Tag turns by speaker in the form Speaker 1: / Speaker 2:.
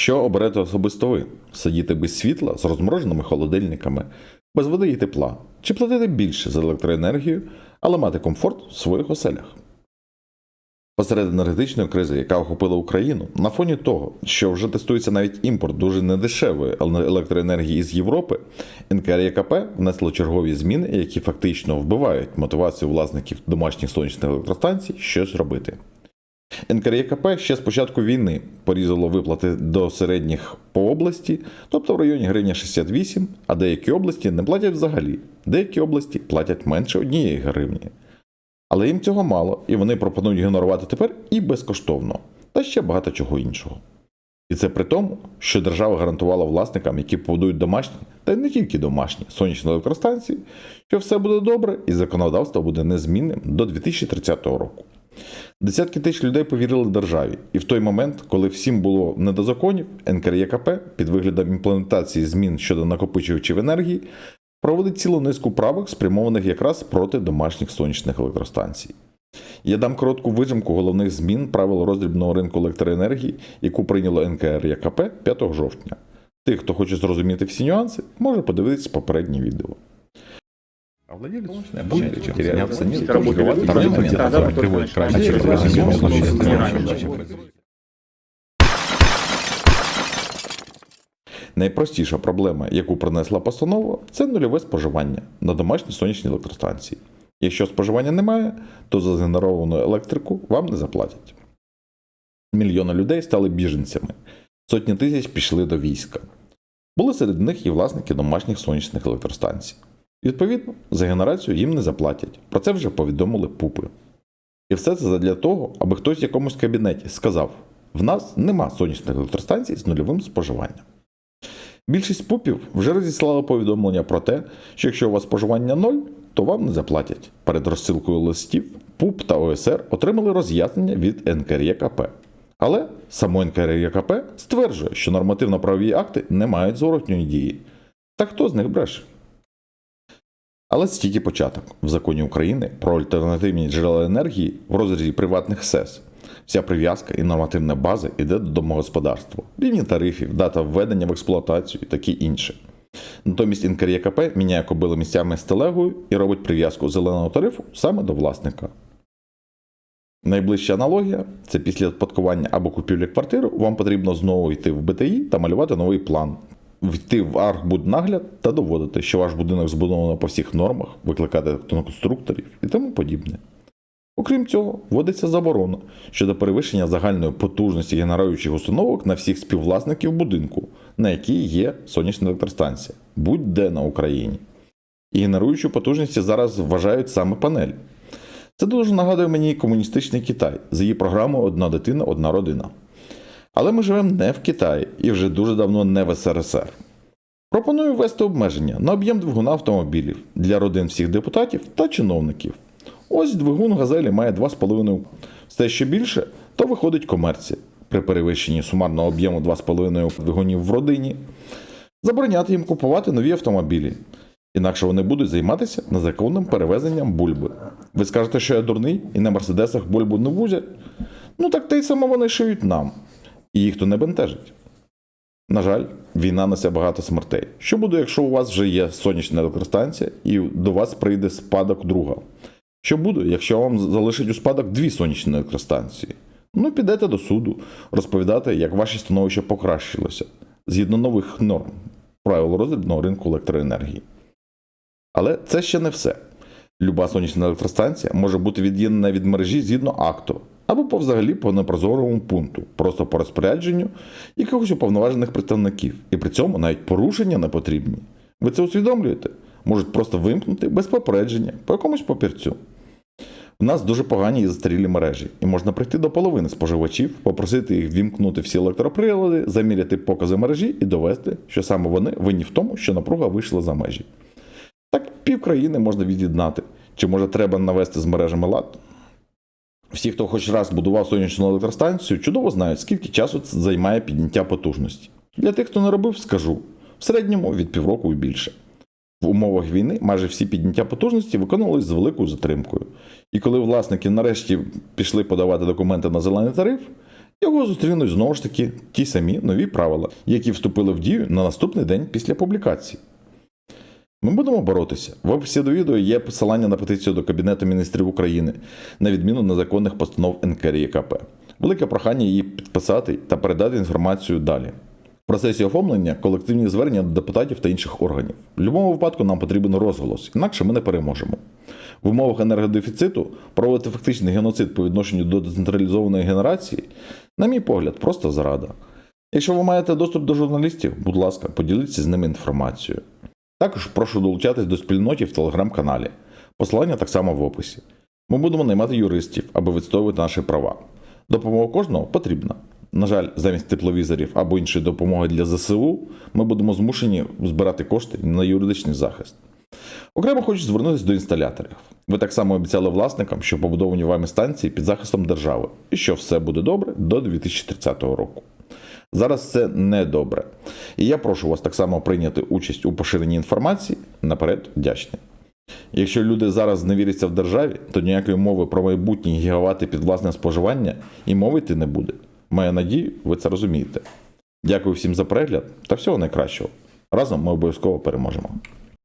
Speaker 1: Що оберете особисто ви? Сидіти без світла з розмороженими холодильниками, без води і тепла, чи платити більше за електроенергію, але мати комфорт в своїх оселях? Посеред енергетичної кризи, яка охопила Україну, на фоні того, що вже тестується навіть імпорт дуже недешевої електроенергії з Європи, НКРЄКП внесло чергові зміни, які фактично вбивають мотивацію власників домашніх сонячних електростанцій щось робити. НКРЄКП ще з початку війни порізало виплати до середніх по області, тобто в районі гривня 68, а деякі області не платять взагалі, деякі області платять менше однієї гривні. Але їм цього мало, і вони пропонують генерувати тепер і безкоштовно, та ще багато чого іншого. І це при тому, що держава гарантувала власникам, які побудують домашні, та й не тільки домашні сонячні електростанції, що все буде добре і законодавство буде незмінним до 2030 року. Десятки тисяч людей повірили державі, і в той момент, коли всім було не до законів, НКРЄКП під виглядом імплементації змін щодо накопичувачів енергії проводить цілу низку правок, спрямованих якраз проти домашніх сонячних електростанцій. Я дам коротку вижимку головних змін правил роздрібного ринку електроенергії, яку прийняло НКРЄКП 5 жовтня. Тих, хто хоче зрозуміти всі нюанси, може подивитись попереднє відео. А владелец будет терять цене, торговать, торговать, приводит крайне через Найпростіша проблема, яку принесла постанова, це нульове споживання на домашній сонячній електростанції. Якщо споживання немає, то за згенеровану електрику вам не заплатять. Мільйони людей стали біженцями, сотні тисяч пішли до війська. Були серед них і власники домашніх сонячних електростанцій. Відповідно, за генерацію їм не заплатять. Про це вже повідомили пупи. І все це для того, аби хтось в якомусь кабінеті сказав: в нас нема сонячних електростанцій з нульовим споживанням. Більшість пупів вже розіслали повідомлення про те, що якщо у вас споживання 0, то вам не заплатять. Перед розсилкою листів ПУП та ОСР отримали роз'яснення від НКРЄКП. Але само НКРЄКП стверджує, що нормативно-правові акти не мають зворотньої дії. Так хто з них бреше? Але це тільки початок в законі України про альтернативні джерела енергії в розрізі приватних СЕС. Вся прив'язка і нормативна база йде до домогосподарства, рівні тарифів, дата введення в експлуатацію і таке інше. Натомість НКРЄКП міняє кобили місцями з телегою і робить прив'язку зеленого тарифу саме до власника. Найближча аналогія це після відпадкування або купівлі квартири вам потрібно знову йти в БТІ та малювати новий план, вйти в архбуднагляд та доводити, що ваш будинок збудовано по всіх нормах, викликати конструкторів і тому подібне. Окрім цього, вводиться заборона щодо перевищення загальної потужності генеруючих установок на всіх співвласників будинку, на якій є сонячна електростанція, будь-де на Україні. І генеруючі потужності зараз вважають саме панель. Це дуже нагадує мені комуністичний Китай з її програмою Одна дитина, одна родина. Але ми живемо не в Китаї і вже дуже давно не в СРСР. Пропоную ввести обмеження на об'єм двигуна автомобілів для родин всіх депутатів та чиновників. Ось двигун газелі має 2,5. Все що більше, то виходить комерція при перевищенні сумарного об'єму 2,5 двигунів в родині. Забороняти їм купувати нові автомобілі. Інакше вони будуть займатися незаконним перевезенням бульби. Ви скажете, що я дурний і на мерседесах бульбу не вузять? Ну так те й саме вони шиють нам. І їх то не бентежить. На жаль, війна несе багато смертей. Що буде, якщо у вас вже є сонячна електростанція і до вас прийде спадок друга? Що буде, якщо вам залишать у спадок дві сонячні електростанції? Ну, підете до суду, розповідати, як ваше становище покращилося згідно нових норм правил роздрібного ринку електроенергії. Але це ще не все. Люба сонячна електростанція може бути від'єднана від мережі згідно акту, або по взагалі по непрозорому пункту, просто по розпорядженню якихось уповноважених представників, і при цьому навіть порушення не потрібні. Ви це усвідомлюєте? Можуть просто вимкнути без попередження по якомусь папірцю. У нас дуже погані і застарілі мережі, і можна прийти до половини споживачів, попросити їх вімкнути всі електроприлади, заміряти покази мережі і довести, що саме вони винні в тому, що напруга вийшла за межі. Так півкраїни можна від'єднати. Чи може треба навести з мережами лад? Всі, хто хоч раз будував сонячну електростанцію, чудово знають, скільки часу це займає підняття потужності. Для тих, хто не робив, скажу в середньому від півроку і більше. В умовах війни майже всі підняття потужності виконувалися з великою затримкою. І коли власники нарешті пішли подавати документи на зелений тариф, його зустрінуть знову ж таки ті самі нові правила, які вступили в дію на наступний день після публікації. Ми будемо боротися. В описі до відео є посилання на петицію до Кабінету міністрів України на відміну незаконних постанов НКРІКП. Велике прохання її підписати та передати інформацію далі. В процесі оформлення колективні звернення до депутатів та інших органів. В будь-якому випадку нам потрібен розголос, інакше ми не переможемо. В умовах енергодефіциту проводити фактичний геноцид по відношенню до децентралізованої генерації, на мій погляд, просто зрада. Якщо ви маєте доступ до журналістів, будь ласка, поділіться з ними інформацією. Також прошу долучатись до спільноті в телеграм-каналі. Посилання так само в описі. Ми будемо наймати юристів, аби відстоювати наші права. Допомога кожного потрібна. На жаль, замість тепловізорів або іншої допомоги для ЗСУ ми будемо змушені збирати кошти на юридичний захист. Окремо хочу звернутися до інсталяторів. Ви так само обіцяли власникам, що побудовані вами станції під захистом держави, і що все буде добре до 2030 року. Зараз це не добре. І я прошу вас так само прийняти участь у поширенні інформації. Наперед вдячний. Якщо люди зараз не віряться в державі, то ніякої мови про майбутні гігавати під власне споживання і мовити не буде. Маю надію, ви це розумієте. Дякую всім за перегляд та всього найкращого. Разом ми обов'язково переможемо.